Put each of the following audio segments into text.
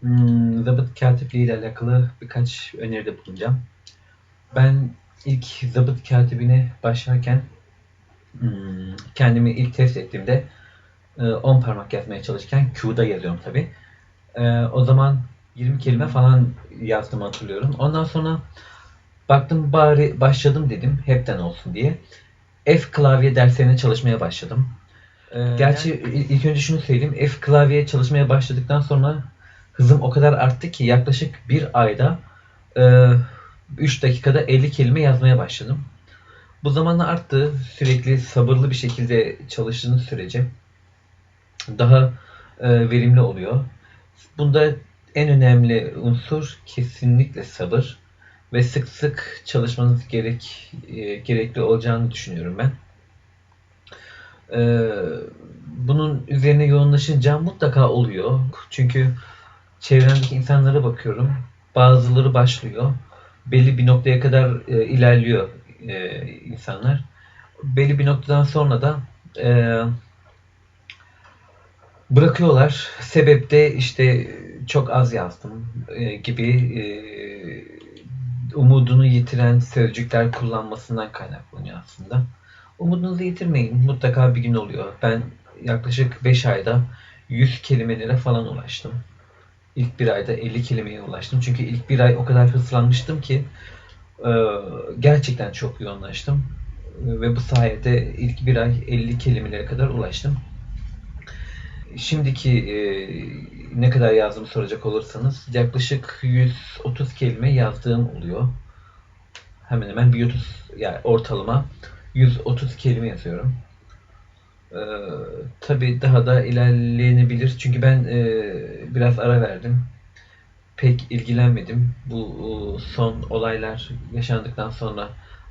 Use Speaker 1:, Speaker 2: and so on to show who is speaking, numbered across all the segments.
Speaker 1: Hmm, zabıt katipliği ile alakalı birkaç öneride bulunacağım. Ben ilk zabıt katibine başlarken hmm, kendimi ilk test ettiğimde e, 10 parmak yazmaya çalışırken Q'da yazıyorum tabi. o zaman 20 kelime falan yazdığımı hatırlıyorum. Ondan sonra baktım bari başladım dedim hepten olsun diye. F klavye derslerine çalışmaya başladım. Ee, Gerçi il- ilk önce şunu söyleyeyim. F klavye çalışmaya başladıktan sonra hızım o kadar arttı ki yaklaşık bir ayda e, 3 dakikada 50 kelime yazmaya başladım. Bu zamanla arttı. Sürekli sabırlı bir şekilde çalıştığınız sürece daha e, verimli oluyor. Bunda en önemli unsur kesinlikle sabır ve sık sık çalışmanız gerek e, gerekli olacağını düşünüyorum ben. Ee, bunun üzerine yoğunlaşınca mutlaka oluyor. Çünkü çevremdeki insanlara bakıyorum. Bazıları başlıyor. Belli bir noktaya kadar e, ilerliyor e, insanlar. Belli bir noktadan sonra da e, bırakıyorlar. Sebep de işte çok az yazdım e, gibi e, umudunu yitiren sözcükler kullanmasından kaynaklanıyor aslında. Umudunuzu yitirmeyin. Mutlaka bir gün oluyor. Ben yaklaşık 5 ayda 100 kelimelere falan ulaştım. İlk bir ayda 50 kelimeye ulaştım. Çünkü ilk bir ay o kadar hızlanmıştım ki e, gerçekten çok yoğunlaştım. Ve bu sayede ilk bir ay 50 kelimelere kadar ulaştım. Şimdiki e, ne kadar yazdığımı soracak olursanız yaklaşık 130 kelime yazdığım oluyor. Hemen hemen 130 yani ortalama 130 kelime yazıyorum. Ee, tabii daha da ilerleyebilir. Çünkü ben e, biraz ara verdim. Pek ilgilenmedim. Bu e, son olaylar yaşandıktan sonra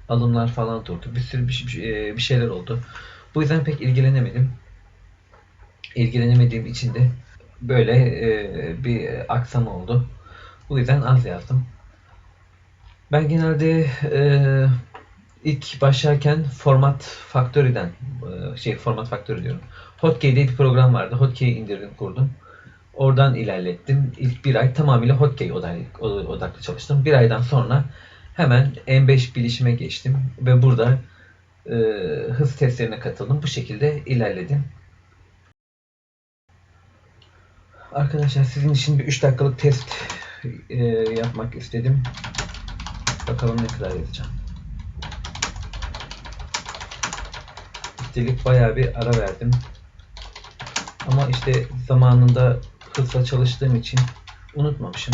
Speaker 1: alımlar falan durdu. Bir sürü bir, bir, bir şeyler oldu. Bu yüzden pek ilgilenemedim. İlgilenemediğim için de böyle e, bir aksam oldu. Bu yüzden az yazdım. Ben genelde e, ilk başlarken Format Factory'den e, şey Format Factory diyorum. Hotkey diye bir program vardı. Hotkey'i indirdim, kurdum. Oradan ilerlettim. İlk bir ay tamamıyla Hotkey odaklı çalıştım. Bir aydan sonra hemen M5 bilişime geçtim ve burada e, hız testlerine katıldım. Bu şekilde ilerledim. Arkadaşlar sizin için bir 3 dakikalık test e, yapmak istedim. Bakalım ne kadar yazacağım. Üstelik bayağı bir ara verdim. Ama işte zamanında hızla çalıştığım için unutmamışım.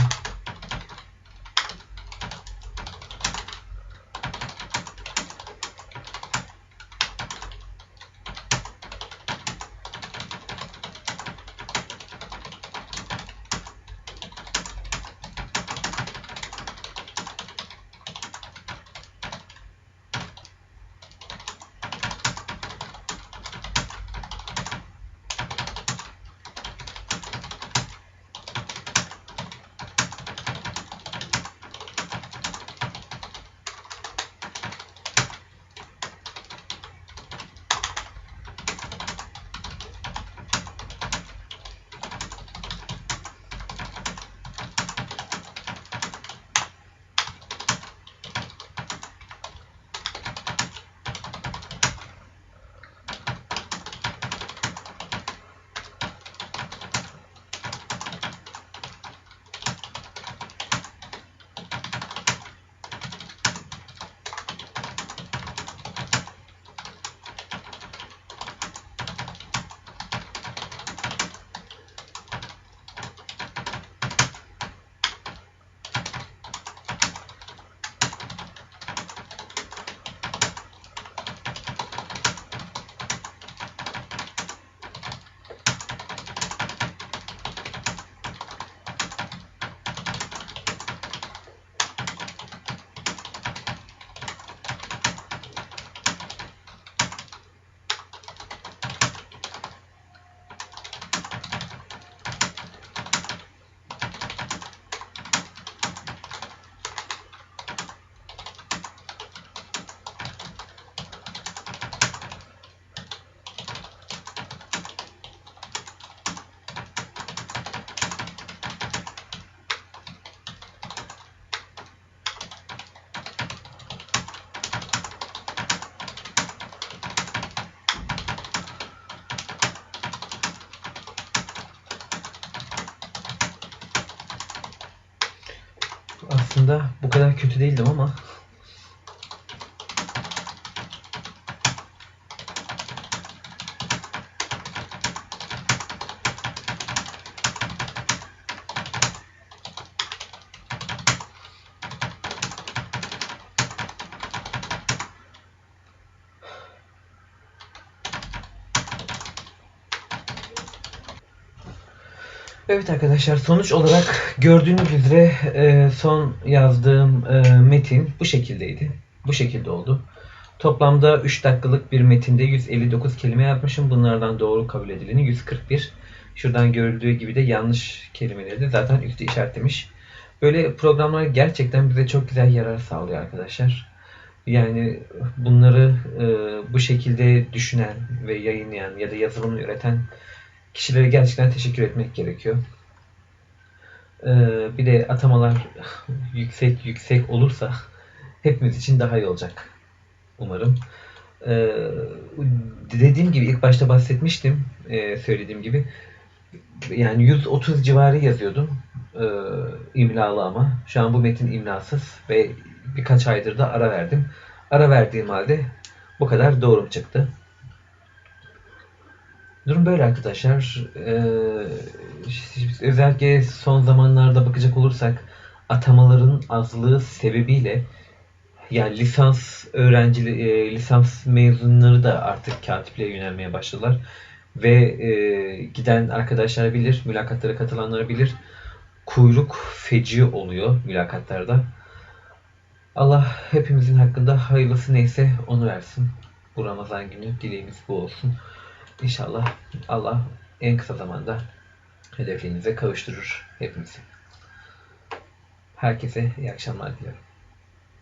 Speaker 1: Aslında bu kadar kötü değildim ama Evet arkadaşlar sonuç olarak gördüğünüz üzere e, son yazdığım e, metin bu şekildeydi. Bu şekilde oldu. Toplamda 3 dakikalık bir metinde 159 kelime yazmışım. Bunlardan doğru kabul edileni 141. Şuradan görüldüğü gibi de yanlış kelimeleri de zaten üstü işaretlemiş. Böyle programlar gerçekten bize çok güzel yarar sağlıyor arkadaşlar. Yani bunları e, bu şekilde düşünen ve yayınlayan ya da yazılımını üreten kişilere gerçekten teşekkür etmek gerekiyor. Ee, bir de atamalar yüksek yüksek olursa hepimiz için daha iyi olacak. Umarım. Ee, dediğim gibi ilk başta bahsetmiştim. Ee, söylediğim gibi. Yani 130 civarı yazıyordum. Ee, imlalı ama. Şu an bu metin imlasız ve birkaç aydır da ara verdim. Ara verdiğim halde bu kadar doğrum çıktı. Durum böyle arkadaşlar. Ee, özellikle son zamanlarda bakacak olursak atamaların azlığı sebebiyle yani lisans öğrenci e, lisans mezunları da artık katipliğe yönelmeye başladılar ve e, giden arkadaşlar bilir, mülakatlara katılanlar bilir. Kuyruk feci oluyor mülakatlarda. Allah hepimizin hakkında hayırlısı neyse onu versin. Bu Ramazan günü dileğimiz bu olsun. İnşallah Allah en kısa zamanda hedeflerinize kavuşturur hepimizi. Herkese iyi akşamlar diliyorum.